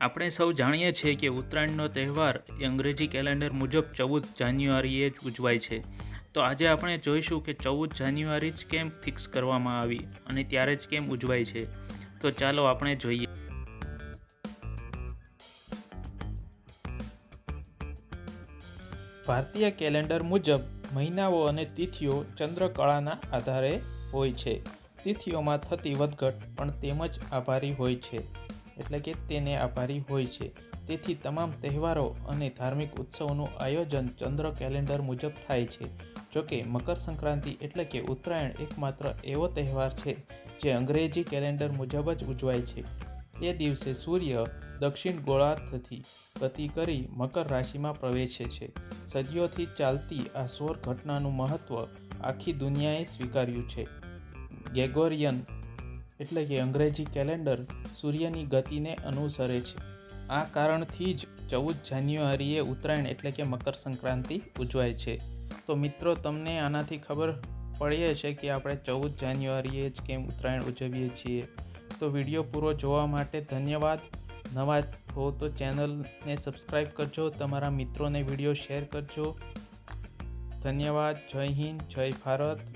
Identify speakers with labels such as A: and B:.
A: આપણે સૌ જાણીએ છીએ કે ઉત્તરાયણનો તહેવાર એ અંગ્રેજી કેલેન્ડર મુજબ ચૌદ જાન્યુઆરીએ જ ઉજવાય છે. તો આજે આપણે જોઈશું કે ચૌદ જાન્યુઆરી જ કેમ ફિક્સ કરવામાં આવી અને ત્યારે જ કેમ ઉજવાય છે. તો ચાલો આપણે જોઈએ.
B: ભારતીય કેલેન્ડર મુજબ મહિનાઓ અને તિથિઓ ચંદ્રકળાના આધારે હોય છે. તિથિઓમાં થતી વધઘટ પણ તેમજ આભારી હોય છે. એટલે કે તેને આભારી હોય છે. તેથી તમામ તહેવારો અને ધાર્મિક ઉત્સવોનું આયોજન ચંદ્ર કેલેન્ડર મુજબ થાય છે. જોકે મકર સંક્રાંતિ એટલે કે ઉત્તરાયણ એકમાત્ર એવો તહેવાર છે જે અંગ્રેજી કેલેન્ડર મુજબ જ ઉજવાય છે. એ દિવસે સૂર્ય દક્ષિણ ગોળાર્ધથી ગતિ કરી મકર રાશિમાં પ્રવેશે છે. સદીઓથી ચાલતી આ સૌર ઘટનાનું મહત્ત્વ આખી દુનિયાએ સ્વીકાર્યું છે. ગેગોરિયન એટલે કે અંગ્રેજી કેલેન્ડર સૂર્યની ગતિને અનુસરે છે. આ કારણથી જ ચૌદ જાન્યુઆરીએ ઉત્તરાયણ એટલે કે મકર સંક્રાંતિ ઉજવાય છે. તો મિત્રો, તમને આનાથી ખબર પડી હશે કે આપણે ચૌદ જાન્યુઆરીએ જ કેમ ઉત્તરાયણ ઉજવીએ છીએ. તો વીડિયો પૂરો જોવા માટે ધન્યવાદ. નવા હો તો ચેનલને સબસ્ક્રાઈબ કરજો, તમારા મિત્રોને વીડિયો શેર કરજો. ધન્યવાદ. જય હિન્દ, જય ભારત.